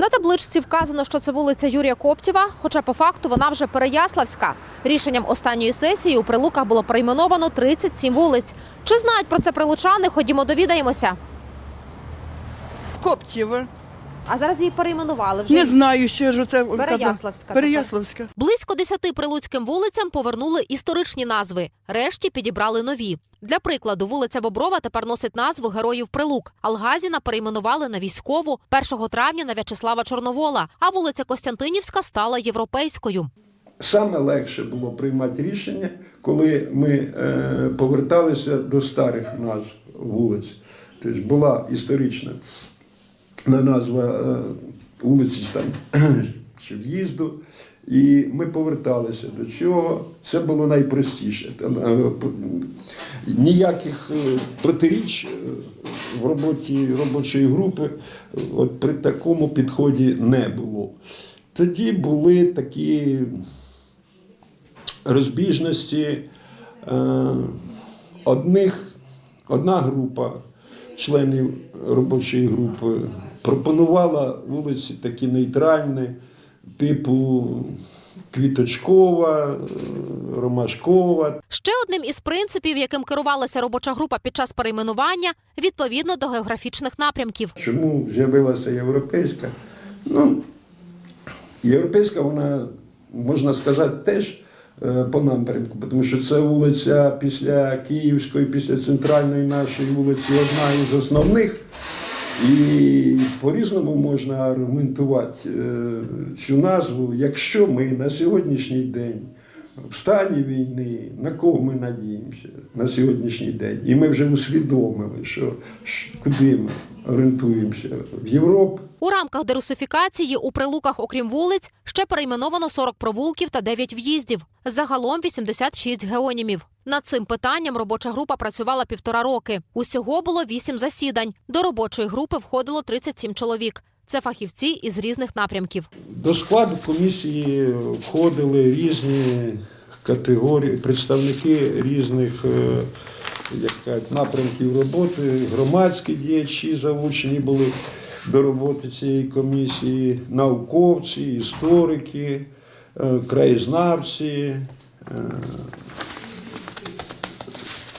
На табличці вказано, що це вулиця Юрія Коптєва, хоча по факту вона вже Переяславська. Рішенням останньої сесії у Прилуках було прийменовано 37 вулиць. Чи знають про це прилучани? Ходімо довідаємося. Коптєва. А зараз її перейменували вже. Не знаю, що ж це Переяславська. Переяславська. Близько десяти прилуцьким вулицям повернули історичні назви. Решті підібрали нові. Для прикладу, вулиця Боброва тепер носить назву героїв Прилук. Алгазіна перейменували на військову 1 травня на В'ячеслава Чорновола, а вулиця Костянтинівська стала європейською. Саме легше було приймати рішення, коли ми е, поверталися до старих назв вулиць. Тобто була історична назва е, вулиці там, чи в'їзду. І ми поверталися до цього. Це було найпростіше. Е, ніяких е, протиріч в роботі робочої групи от при такому підході не було. Тоді були такі розбіжності. Одних, одна група членів робочої групи пропонувала вулиці такі нейтральні, типу Квіточкова, е, Ромашкова. Ще одним із принципів, яким керувалася робоча група під час перейменування, відповідно до географічних напрямків. Чому з'явилася європейська? Ну, європейська, вона, можна сказати, теж е, по напрямку, тому що це вулиця після Київської, після центральної нашої вулиці одна із основних. І по-різному можна аргументувати е, цю назву, якщо ми на сьогоднішній день в стані війни, на кого ми надіємося на сьогоднішній день. І ми вже усвідомили, що куди ми орієнтуємося в Європу. У рамках дерусифікації у прилуках, окрім вулиць, ще перейменовано 40 провулків та 9 в'їздів. Загалом 86 геонімів. Над цим питанням робоча група працювала півтора роки. Усього було 8 засідань. До робочої групи входило 37 чоловік. Це фахівці із різних напрямків. До складу комісії входили різні категорії, представники різних е, як кажуть, напрямків роботи, громадські діячі залучені були до роботи цієї комісії, науковці, історики, е, краєзнавці, е,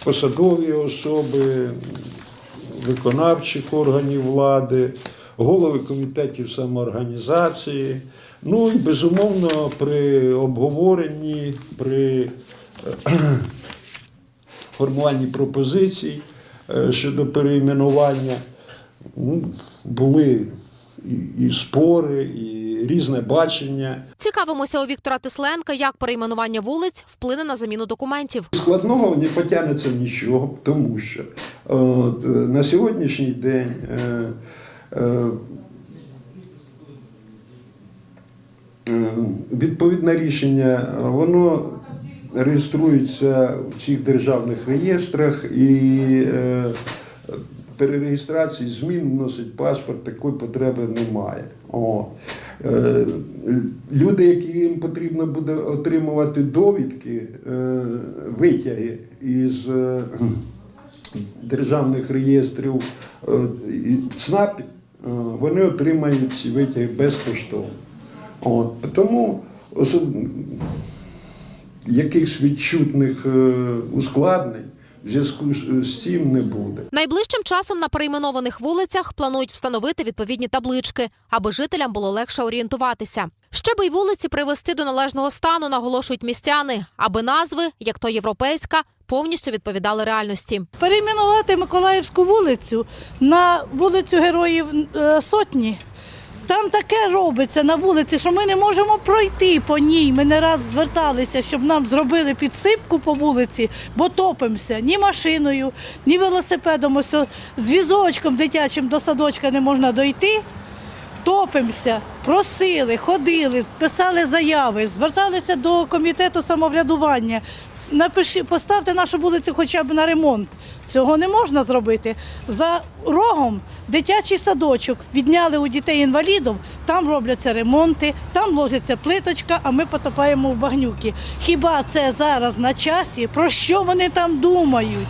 посадові особи, виконавчих органів влади, голови комітетів самоорганізації. Ну і безумовно при обговоренні, при е, формуванні пропозицій щодо перейменування ну, були і, і спори, і різне бачення. Цікавимося у Віктора Тисленка, як перейменування вулиць вплине на заміну документів. Складного не потягнеться нічого, тому що е, на сьогоднішній день е, е, е, відповідне рішення, воно реєструється в всіх державних реєстрах і е, перереєстрації змін вносить паспорт, такої потреби немає. О. Е, Люди, яким потрібно буде отримувати довідки, е, витяги із е, державних реєстрів е, і ЦНАП, е, вони отримають ці витяги безкоштовно. От, тому особ... якихось відчутних е, ускладнень в зв'язку з- цим не буде. Найближчим часом на перейменованих вулицях планують встановити відповідні таблички, аби жителям було легше орієнтуватися. Ще би й вулиці привести до належного стану, наголошують містяни, аби назви, як то європейська, повністю відповідали реальності. перейменувати Миколаївську вулицю на вулицю Героїв е, Сотні. Там таке робиться на вулиці, що ми не можемо пройти по ній. Ми не раз зверталися, щоб нам зробили підсипку по вулиці, бо топимося ні машиною, ні велосипедом. Ось з візочком дитячим до садочка не можна дойти. Топимося, просили, ходили, писали заяви, зверталися до комітету самоврядування. Напиши, поставте нашу вулицю хоча б на ремонт. Цього не можна зробити. За рогом дитячий садочок відняли у дітей-інвалідів, там робляться ремонти, там ложиться плиточка, а ми потопаємо в багнюки. Хіба це зараз на часі? Про що вони там думають?